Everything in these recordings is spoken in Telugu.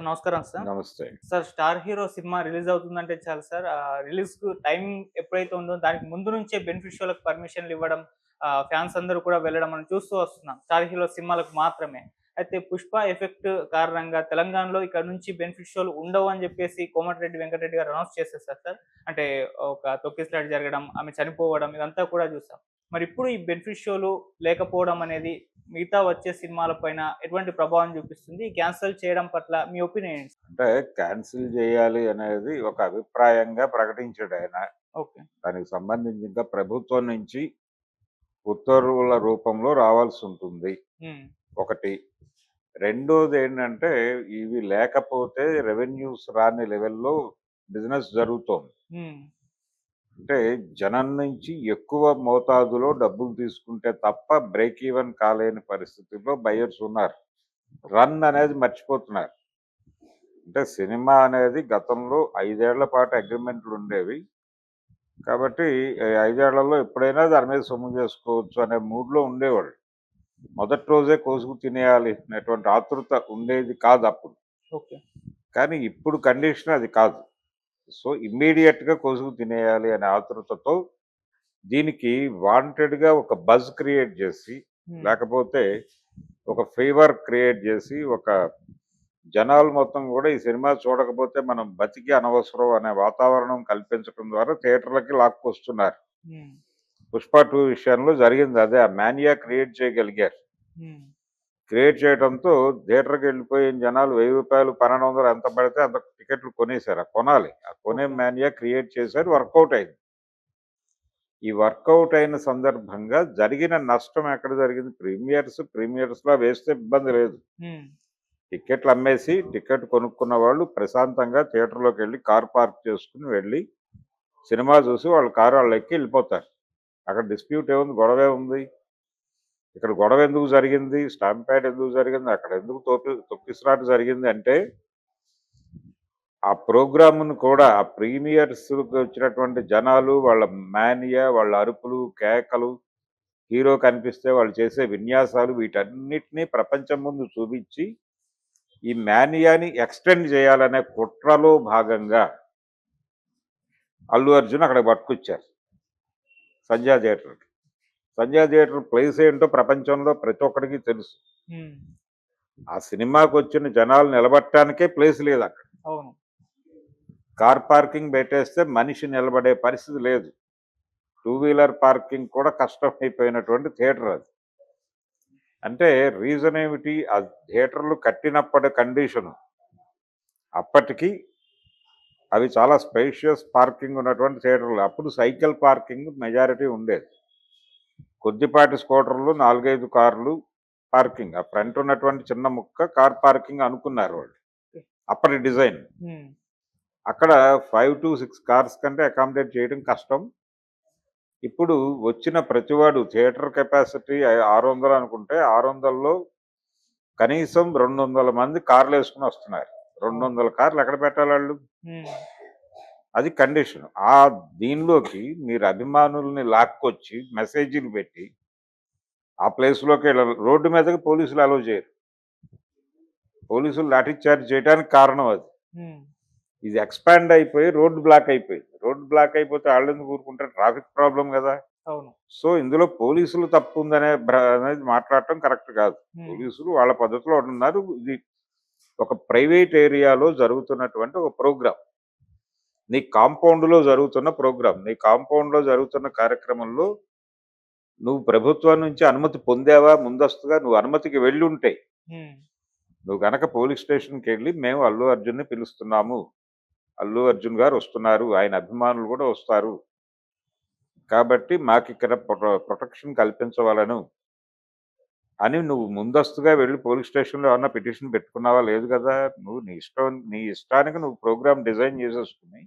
సార్ నమస్కారం సార్. నమస్తే. Sir star hero cinema release అవుతుందంటే చాలు సార్. రిలీజ్కు టైం ఎప్పుడైతే ఉందో దానికి ముందు నుంచే బెనిఫిషియల్కి పర్మిషన్లు ఇవ్వడం ఫ్యాన్స్ అందరూ కూడా వెళ్ళడం మనం చూస్తూ వస్తున్నాం. స్టార్ హీరో సినిమాలకు మాత్రమే. అయితే పుష్ప ఎఫెక్ట్ కారణంగా తెలంగాణలో ఇక్కడ నుంచి బెనిఫిషియల్ ఉండవు అని చెప్పేసి కోమటిరెడ్డి వెంకటరెడ్డి గారు అనౌన్స్ చేసేసారు సార్. అంటే ఒక తొక్కిసలాట్ జరగడం ఆమె చనిపోవడం ఇదంతా కూడా చూసాం. మరి ఇప్పుడు ఈ బెనిఫిషియల్ లేకపోవడం అనేది మిగతా వచ్చే సినిమాల పైన ఎటువంటి ప్రభావం చూపిస్తుంది? క్యాన్సిల్ చేయడం పట్ల మీ ఒపీనియన్ అంటే క్యాన్సిల్ చేయాలి అనేది ఒక అభిప్రాయంగా ప్రకటించాడు ఆయన. ఓకే. దానికి సంబంధించి ఇంకా ప్రభుత్వం నుంచి ఉత్తర్వుల రూపంలో రావాల్సి ఉంటుంది. ఒకటి. రెండోది ఏంటంటే ఇవి లేకపోతే రెవెన్యూస్ రాని లెవెల్లో బిజినెస్ జరుగుతోంది. అంటే జనం నుంచి ఎక్కువ మోతాదులో డబ్బులు తీసుకుంటే తప్ప బ్రేక్ ఈవెన్ కాలేని పరిస్థితిలో బయర్స్ ఉన్నారు. రన్ అనేది మర్చిపోతున్నారు. అంటే సినిమా అనేది గతంలో ఐదేళ్ళ పాటు అగ్రిమెంట్లు ఉండేవి. కాబట్టి ఐదేళ్ళలో ఎప్పుడైనా దాని మీద సొమ్ము చేసుకోవచ్చు అనే మూడ్లో ఉండేవాళ్ళు. మొదటి రోజే కోసుకు తినేయాలి అనేటువంటి ఆతృత ఉండేది కాదు అప్పుడు. ఓకే. కానీ ఇప్పుడు కండిషన్ అది కాదు. సో ఇమ్మీడియట్గా కొసుగు తినేయాలి అనే ఆతృతతో దీనికి వాంటెడ్గా ఒక బజ్ క్రియేట్ చేసి లేకపోతే ఒక ఫేవర్ క్రియేట్ చేసి ఒక జనాలు మొత్తం కూడా ఈ సినిమా చూడకపోతే మనం బతికి అనవసరం అనే వాతావరణం కల్పించడం ద్వారా థియేటర్లకి లాక్కొస్తున్నారు. పుష్ప టూ విషయంలో జరిగింది అదే. ఆ మానియా క్రియేట్ చేయగలిగారు. క్రియేట్ చేయడంతో థియేటర్కి వెళ్ళిపోయిన జనాలు వెయ్యి రూపాయలు పన్నెండు వందలు ఎంత పడితే అంత టికెట్లు కొనేశారు. ఆ కొనాలి. ఆ కొనే మానియా క్రియేట్ చేశారు వర్కౌట్ అయింది. ఈ వర్కౌట్ అయిన సందర్భంగా జరిగిన నష్టం ఎక్కడ జరిగింది? ప్రీమియర్స్ ప్రీమియర్స్లో వేస్తే ఇబ్బంది లేదు. టికెట్లు అమ్మేసి టికెట్ కొనుక్కున్న వాళ్ళు ప్రశాంతంగా థియేటర్లోకి వెళ్ళి కార్ పార్క్ చేసుకుని వెళ్ళి సినిమా చూసి వాళ్ళ కారు వాళ్ళు ఎక్కి వెళ్ళిపోతారు. అక్కడ డిస్ప్యూట్ ఏముంది? గొడవే ఉంది. ఇక్కడ గొడవ ఎందుకు జరిగింది? స్టాంప్ ప్యాడ్ ఎందుకు జరిగింది? అక్కడ ఎందుకు తోపి తొక్కిసలాట జరిగింది అంటే ఆ ప్రోగ్రామ్ను కూడా ఆ ప్రీమియర్స్కి వచ్చినటువంటి జనాలు వాళ్ళ మానియా వాళ్ళ అరుపులు కేకలు హీరో కనిపిస్తే వాళ్ళు చేసే విన్యాసాలు వీటన్నిటినీ ప్రపంచం ముందు చూపించి ఈ మానియాని ఎక్స్టెండ్ చేయాలనే కుట్రలో భాగంగా అల్లు అర్జున్ అక్కడ పట్టుకొచ్చారు. సంజయ్ థియేటర్కి. సంధ్యా థియేటర్ ప్లేస్ ఏంటో ప్రపంచంలో ప్రతి ఒక్కరికి తెలుసు. ఆ సినిమాకి వచ్చిన జనాలు నిలబట్టడానికే ప్లేస్ లేదు అక్కడ. కార్ పార్కింగ్ పెట్టేస్తే మనిషి నిలబడే పరిస్థితి లేదు. టూ వీలర్ పార్కింగ్ కూడా కష్టం అయిపోయినటువంటి థియేటర్ అది. అంటే రీజన్ ఏమిటి? ఆ థియేటర్లు కట్టినప్పటి కండిషను. అప్పటికి అవి చాలా స్పేషియస్ పార్కింగ్ ఉన్నటువంటి థియేటర్లు. అప్పుడు సైకిల్ పార్కింగ్ మెజారిటీ ఉండేది. కొద్దిపాటి స్కూటర్లు నాలుగైదు కార్లు పార్కింగ్. ఆ ఫ్రంట్ ఉన్నటువంటి చిన్న ముక్క కార్ పార్కింగ్ అనుకున్నారు వాళ్ళు. అప్పటి డిజైన్. అక్కడ ఫైవ్ టు సిక్స్ కార్స్ కంటే అకామిడేట్ చేయడం కష్టం. ఇప్పుడు వచ్చిన ప్రతివాడు థియేటర్ కెపాసిటీ ఆరు వందలు అనుకుంటే ఆరు వందల్లో కనీసం రెండు వందల మంది కార్లు వేసుకుని వస్తున్నారు. రెండు వందల కార్లు ఎక్కడ పెట్టాలి వాళ్ళు? అది కండిషన్. ఆ దీనిలోకి మీరు అభిమానుల్ని లాక్కొచ్చి మెసేజీలు పెట్టి ఆ ప్లేస్లోకి వెళ్ళాలి రోడ్డు మీదకి పోలీసులు అలో చేయరు. పోలీసులు లాఠీ చార్జ్ చేయడానికి కారణం అది. ఇది ఎక్స్పాండ్ అయిపోయి రోడ్డు బ్లాక్ అయిపోయింది. రోడ్డు బ్లాక్ అయిపోతే వాళ్ళు ఎందుకు ఊరుకుంటారు? ట్రాఫిక్ ప్రాబ్లం కదా. అవును. సో ఇందులో పోలీసులు తప్పు ఉందనే అనేది మాట్లాడటం కరెక్ట్ కాదు. పోలీసులు వాళ్ళ పద్ధతిలో ఉన్నారు ఇది ఒక ప్రైవేట్ ఏరియాలో జరుగుతున్నటువంటి ఒక ప్రోగ్రామ్. నీ కాంపౌండ్లో జరుగుతున్న ప్రోగ్రామ్ నీ కాంపౌండ్లో జరుగుతున్న కార్యక్రమంలో నువ్వు ప్రభుత్వం నుంచి అనుమతి పొందావా ముందస్తుగా నువ్వు అనుమతికి వెళ్ళి ఉంటే నువ్వు గనక పోలీస్ స్టేషన్కి వెళ్ళి మేము అల్లు అర్జున్ని పిలుస్తున్నాము. అల్లు అర్జున్ గారు వస్తున్నారు ఆయన అభిమానులు కూడా వస్తారు. కాబట్టి మాకు ఇక్కడ ప్రొ- ప్రొటెక్షన్ కల్పించవాలను అని నువ్వు ముందస్తుగా వెళ్ళి పోలీస్ స్టేషన్లో ఏమన్నా పిటిషన్ పెట్టుకున్నావా? లేదు కదా నువ్వు నీ ఇష్టం నీ ఇష్టానికి నువ్వు ప్రోగ్రామ్ డిజైన్ చేసేసుకుని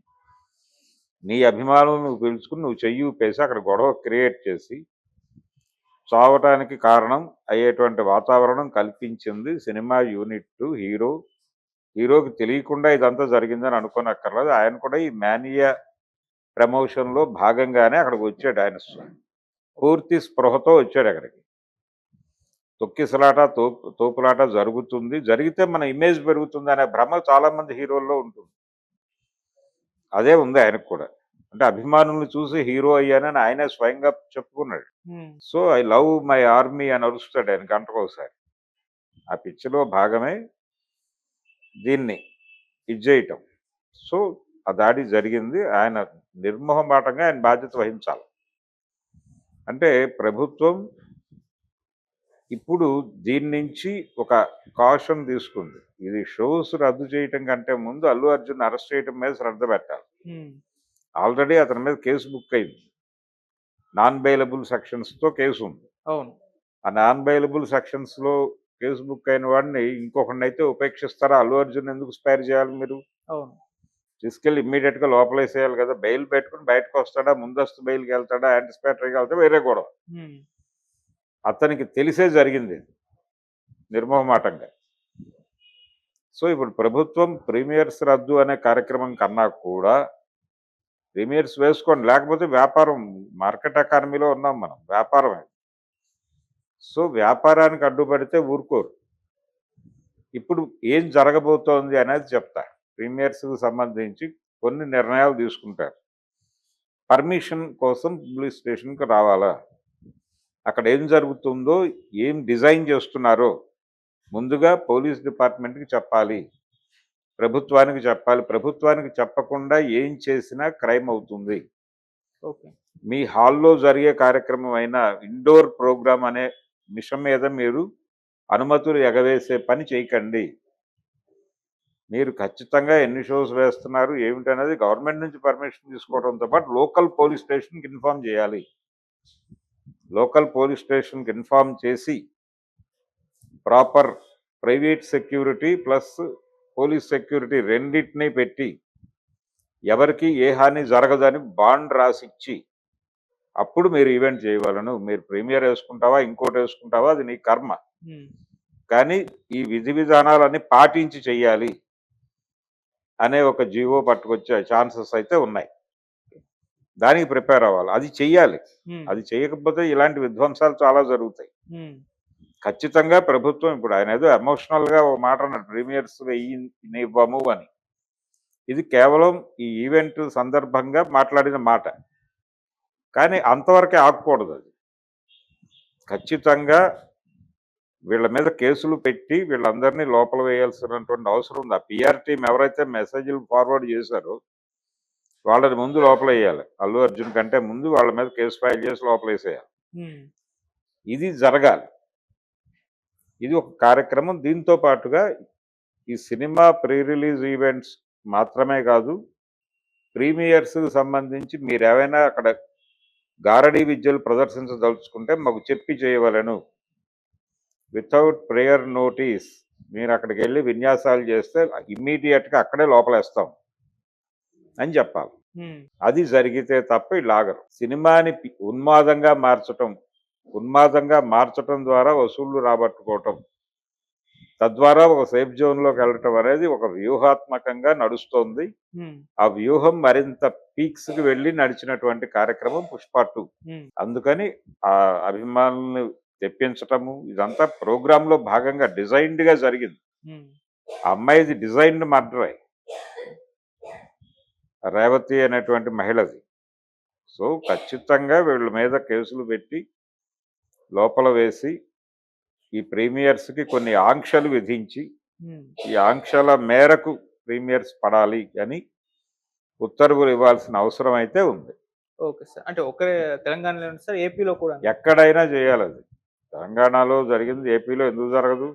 నీ అభిమానులు నువ్వు పిలుచుకుని నువ్వు చెయ్యి ఊపేసి అక్కడ గొడవ క్రియేట్ చేసి చావటానికి కారణం అయ్యేటువంటి వాతావరణం కల్పించింది సినిమా యూనిట్ హీరో. హీరోకి తెలియకుండా ఇదంతా జరిగిందని అనుకోనక్కర్లేదు. ఆయన కూడా ఈ మానియా ప్రమోషన్లో భాగంగానే అక్కడికి వచ్చాడు ఆయన పూర్తి స్పృహతో వచ్చాడు అక్కడికి. తొక్కిసలాట తోపు తోపులాట జరుగుతుంది. జరిగితే మన ఇమేజ్ పెరుగుతుంది అనే భ్రమ చాలా మంది హీరోల్లో ఉంటుంది. అదే ఉంది ఆయనకు కూడా. అంటే అభిమానుల్ని చూసి హీరో అయ్యానని ఆయనే స్వయంగా చెప్పుకున్నాడు. So I love my army అని అరుస్తాడు ఆయన గంటకు ఒకసారి. ఆ పిక్చర్లో భాగమే దీన్ని ఇది చేయటం. సో ఆ దాడి జరిగింది. ఆయన నిర్మోహమాటంగా ఆయన బాధ్యత వహించాలి. అంటే ప్రభుత్వం ఇప్పుడు దీని నుంచి ఒక కాషన్ తీసుకుంది. ఇది షోస్ రద్దు చేయటం కంటే ముందు అల్లు అర్జున్ అరెస్ట్ చేయటం మీద శ్రద్ధ పెట్టాలి. ఆల్రెడీ అతని మీద కేసు బుక్ అయింది. నాన్ బెయిలబుల్ సెక్షన్స్తో కేసు ఉంది. అవును. ఆ నాన్ బెయిలబుల్ సెక్షన్స్లో కేసు బుక్ అయిన వాడిని ఇంకొకరిని అయితే ఉపేక్షిస్తారా? అల్లు అర్జున్ ఎందుకు స్పైర్ చేయాలి మీరు? అవును. తీసుకెళ్ళి ఇమ్మీడియట్గా లోపలేసేయాలి కదా. బెయిల్ పెట్టుకుని బయటకు వస్తాడా? ముందస్తు బెయిల్కి వెళ్తాడా? యాంటిసిపేటరీకి వెళ్తాడా వేరే గొడవ. ఉమ్, అతనికి తెలిసే జరిగింది నిర్మోహమాటంగా. సో ఇప్పుడు ప్రభుత్వం ప్రీమియర్స్ రద్దు అనే కార్యక్రమం కన్నా కూడా ప్రీమియర్స్ వేసుకోండి. లేకపోతే వ్యాపారం మార్కెట్ ఎకానమీలో ఉన్నాం మనం వ్యాపారమే. సో వ్యాపారానికి అడ్డుపడితే ఊరుకోరు. ఇప్పుడు ఏం జరగబోతోంది అనేది చెప్తా. ప్రీమియర్స్కి సంబంధించి కొన్ని నిర్ణయాలు తీసుకుంటారు. పర్మిషన్ కోసం పోలీస్ స్టేషన్కి రావాలా? అక్కడ ఏం జరుగుతుందో ఏం డిజైన్ చేస్తున్నారో ముందుగా పోలీస్ డిపార్ట్మెంట్కి చెప్పాలి. ప్రభుత్వానికి చెప్పాలి. ప్రభుత్వానికి చెప్పకుండా ఏం చేసినా క్రైమ్ అవుతుంది. ఓకే. మీ హాల్లో జరిగే కార్యక్రమం అయిన ఇండోర్ ప్రోగ్రామ్ అనే మిషన్ మీద మీరు అనుమతులు ఎగవేసే పని చేయకండి. మీరు ఖచ్చితంగా ఎన్ని షోస్ వేస్తున్నారు ఏమిటనేది గవర్నమెంట్ నుంచి పర్మిషన్ తీసుకోవడంతో పాటు లోకల్ పోలీస్ స్టేషన్కి ఇన్ఫామ్ చేయాలి. లోకల్ పోలీస్ స్టేషన్కి ఇన్ఫామ్ చేసి proper private security plus police security రెండింటినీ పెట్టి ఎవరికి ఏ హాని జరగదని బాండ్ రాసిచ్చి అప్పుడు మీరు ఈవెంట్ చేయగలను మీరు ప్రీమియర్ వేసుకుంటావా ఇంకోటి వేసుకుంటావా అది నీ కర్మ. కానీ ఈ విధి విధానాలన్నీ పాటించి చెయ్యాలి అనే ఒక జీవో పట్టుకొచ్చే ఛాన్సెస్ అయితే ఉన్నాయి. దానికి ప్రిపేర్ అవ్వాలి. అది చెయ్యాలి. అది చేయకపోతే ఇలాంటి విధ్వంసాలు చాలా జరుగుతాయి. ఖచ్చితంగా ప్రభుత్వం ఇప్పుడు ఆయన ఏదో ఎమోషనల్గా ఒక మాట అన్నాడు ప్రీమియర్స్ ఇవ్వము అని. ఇది కేవలం ఈ ఈవెంట్ సందర్భంగా మాట్లాడిన మాట. కానీ అంతవరకే ఆగకూడదు అది. ఖచ్చితంగా వీళ్ళ మీద కేసులు పెట్టి వీళ్ళందరినీ లోపల వేయాల్సినటువంటి అవసరం ఉంది. ఆ పిఆర్ టీం ఎవరైతే మెసేజ్లు ఫార్వర్డ్ చేశారో వాళ్ళని ముందు లోపల వేయాలి అల్లు అర్జున్ కంటే ముందు వాళ్ళ మీద కేసు ఫైల్ చేసి లోపల వేసేయాలి ఇది జరగాలి. ఇది ఒక కార్యక్రమం. దీంతో పాటుగా ఈ సినిమా ప్రీ రిలీజ్ ఈవెంట్స్ మాత్రమే కాదు ప్రీమియర్స్ సంబంధించి మీరు ఏమైనా అక్కడ గారడీ విద్యలు ప్రదర్శించదలుచుకుంటే మాకు చెప్పి చేయవలను. Without prior notice. మీరు అక్కడికి వెళ్ళి విన్యాసాలు చేస్తే ఇమ్మీడియట్గా అక్కడే లోపలేస్తాం. అని చెప్పాలి. అది జరిగితే తప్ప ఇలాగరు. సినిమాని ఉన్మాదంగా మార్చటం ఉన్మాదంగా మార్చటం ద్వారా వసూళ్ళు రాబట్టుకోవటం తద్వారా ఒక సేఫ్ జోన్లోకి వెళ్ళటం అనేది ఒక వ్యూహాత్మకంగా నడుస్తోంది. ఆ వ్యూహం మరింత పీక్స్కి వెళ్ళి నడిచినటువంటి కార్యక్రమం పుష్ప టూ. అందుకని ఆ అభిమానుల్ని తెప్పించటము ఇదంతా ప్రోగ్రాంలో భాగంగా డిజైన్డ్గా జరిగింది. ఉమ్, ఆ అమ్మాయిది డిజైన్డ్ మర్డరే. రేవతి అనేటువంటి మహిళది. సో ఖచ్చితంగా వీళ్ళ మీద కేసులు పెట్టి లోపల వేసి ఈ ప్రీమియర్స్కి కొన్ని ఆంక్షలు విధించి ఈ ఆంక్షల మేరకు ప్రీమియర్స్ పడాలి అని ఉత్తర్వులు ఇవ్వాల్సిన అవసరం అయితే ఉంది. Okay sir. అంటే ఒకరే తెలంగాణలో సార్ ఏపీలో కూడా ఎక్కడైనా చేయాలి అది. తెలంగాణలో జరిగింది ఏపీలో ఎందుకు జరగదు?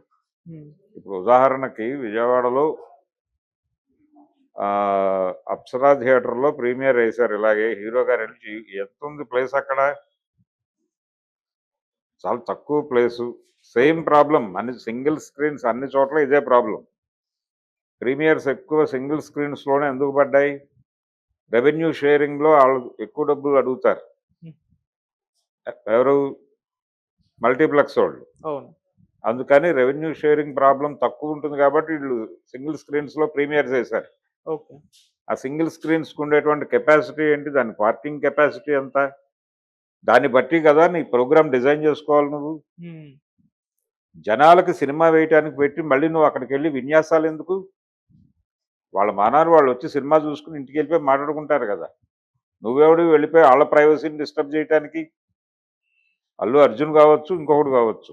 ఇప్పుడు ఉదాహరణకి విజయవాడలో అప్సరా థియేటర్లో ప్రీమియర్ వేశారు. ఇలాగే హీరో గారు వెళ్ళి ఎంత ఉంది ప్లేస్ అక్కడ? చాలా తక్కువ ప్లేసు. సేమ్ ప్రాబ్లం అన్ని సింగిల్ స్క్రీన్స్ అన్ని చోట్ల ఇదే ప్రాబ్లం ప్రీమియర్స్ ఎక్కువ సింగిల్ స్క్రీన్స్లోనే ఎందుకు పడ్డాయి? రెవెన్యూ షేరింగ్లో వాళ్ళు ఎక్కువ డబ్బులు అడుగుతారు. ఎవరు? మల్టీప్లెక్స్ వాళ్ళు. అందుకని రెవెన్యూ షేరింగ్ ప్రాబ్లం తక్కువ ఉంటుంది కాబట్టి వీళ్ళు సింగిల్ స్క్రీన్స్లో ప్రీమియర్స్ వేశారు. ఆ సింగిల్ స్క్రీన్స్కి ఉండేటువంటి కెపాసిటీ ఏంటి? దాని పార్కింగ్ కెపాసిటీ ఎంత? దాన్ని బట్టి కదా నీ ప్రోగ్రామ్ డిజైన్ చేసుకోవాలి నువ్వు. జనాలకు సినిమా వేయటానికి పెట్టి మళ్ళీ నువ్వు అక్కడికి వెళ్ళి విన్యాసాలు ఎందుకు? వాళ్ళ మానారు వాళ్ళు వచ్చి సినిమా చూసుకుని ఇంటికి వెళ్ళిపోయి మాట్లాడుకుంటారు కదా. నువ్వెవడు? వెళ్ళిపోయి వాళ్ళ ప్రైవసీని డిస్టర్బ్ చేయడానికి అల్లు అర్జున్ కావచ్చు ఇంకొకటి కావచ్చు.